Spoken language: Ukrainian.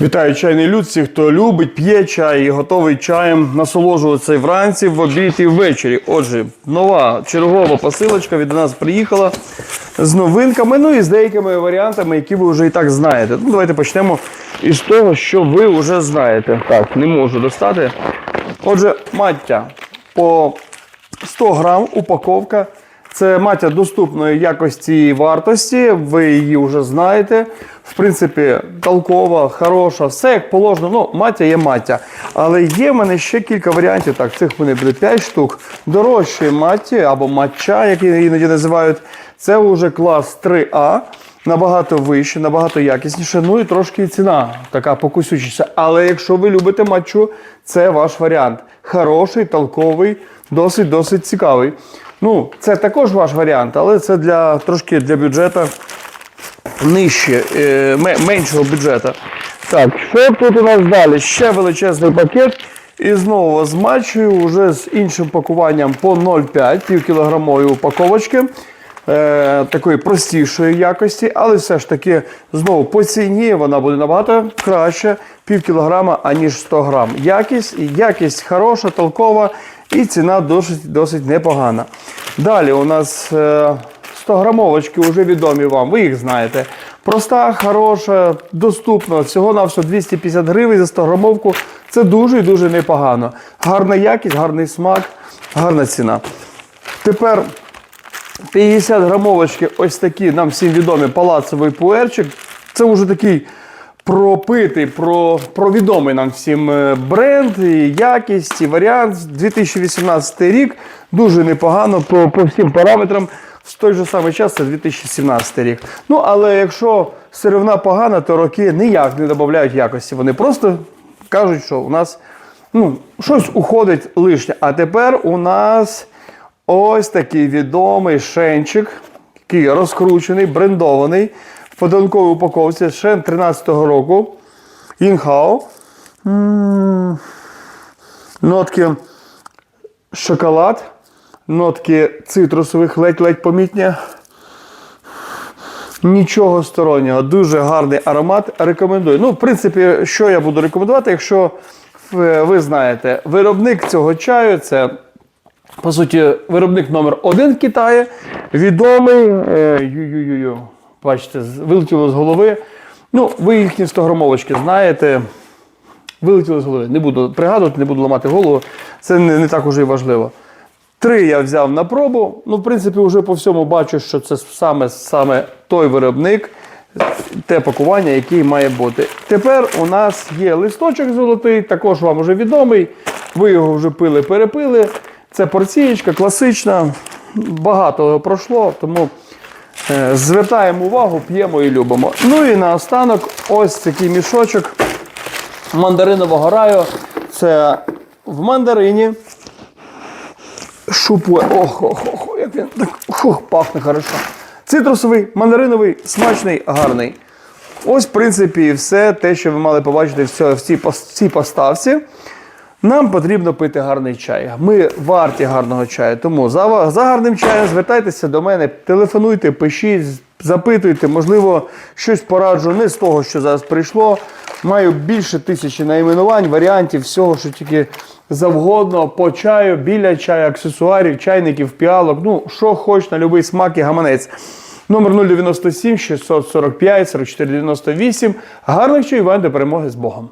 Вітаю чайний люд, всі, хто любить, п'є чай і готовий чаєм насолоджуватися і вранці, в обід і ввечері. Отже, нова чергова посилочка від нас приїхала з новинками, ну і з деякими варіантами, які ви вже і так знаєте. Ну, давайте почнемо із того, що ви вже знаєте. Так, не можу достати. Отже, маття по 100 грам упаковка. Це маття доступної якості і вартості, ви її вже знаєте. В принципі, толкова, хороша, все як положено. Ну, маття є маття. Але є в мене ще кілька варіантів. Так, цих мене буде 5 штук. Дорожчі матті або матча, як її іноді називають. Це вже клас 3А. Набагато вище, набагато якісніше. Ну і трошки ціна така покусючіша. Але якщо ви любите матчу, це ваш варіант. Хороший, толковий, досить досить цікавий. Ну, це також ваш варіант, але це для трошки для бюджету нижче, е, меншого бюджету. Так, що тут у нас далі? Ще величезний пакет. І знову з матчею, вже з іншим пакуванням по 0,5 півкілограмової упаковочки. Е, такої простішої якості, але все ж таки знову по ціні вона буде набагато краще пів кілограма, аніж 100 грам. Якість, якість хороша, толкова і ціна досить, досить непогана. Далі у нас е, 100 грамовочки вже відомі вам, ви їх знаєте. Проста, хороша, доступна, всього на все 250 гривень за 100 грамовку. Це дуже і дуже непогано. Гарна якість, гарний смак, гарна ціна. Тепер 50 грамовочки, ось такі нам всім відомі палацовий пуерчик. Це вже такий пропитий, про, провідомий нам всім е, бренд, і якість, і варіант. 2018 рік дуже непогано по, по всім параметрам. В той же самий час це 2017 рік. Ну, але якщо сировина погана, то роки ніяк не додають якості. Вони просто кажуть, що у нас ну, щось уходить лишнє. А тепер у нас ось такий відомий шенчик, який розкручений, брендований в подарунковій упаковці ще 13-го року. Інхао. М, Нотки шоколад, нотки цитрусових ледь-ледь помітні. Нічого стороннього, дуже гарний аромат. Рекомендую. Ну, в принципі, що я буду рекомендувати, якщо е, ви знаєте, виробник цього чаю це, по суті, виробник номер один в Китаї, відомий. Е, ю-ю-ю-ю, бачите, вилетіло з голови. Ну, ви їхні 100 грамовочки знаєте. Вилетіло з голови. Не буду пригадувати, не буду ламати голову. Це не, не так уже і важливо. Три я взяв на пробу. Ну, в принципі, вже по всьому бачу, що це саме, саме той виробник, те пакування, який має бути. Тепер у нас є листочок золотий, також вам вже відомий. Ви його вже пили, перепили. Це порцієчка класична. Багато пройшло, тому е, звертаємо увагу, п'ємо і любимо. Ну і наостанок ось такий мішочок мандаринового раю. Це в мандарині. Шупує. Ох, ох, ох, як він так ох, пахне хорошо. Цитрусовий, мандариновий, смачний, гарний. Ось, в принципі, все те, що ви мали побачити в цій поставці. Нам потрібно пити гарний чай. Ми варті гарного чаю. Тому за, за гарним чаєм звертайтеся до мене, телефонуйте, пишіть, запитуйте, можливо, щось пораджу не з того, що зараз прийшло. Маю більше тисячі найменувань, варіантів, всього, що тільки завгодно по чаю, біля чаю, аксесуарів, чайників, піалок. Ну, що хоч на будь-який смак і гаманець. Номер 097 645 44 98. Гарних чаювань до перемоги з Богом.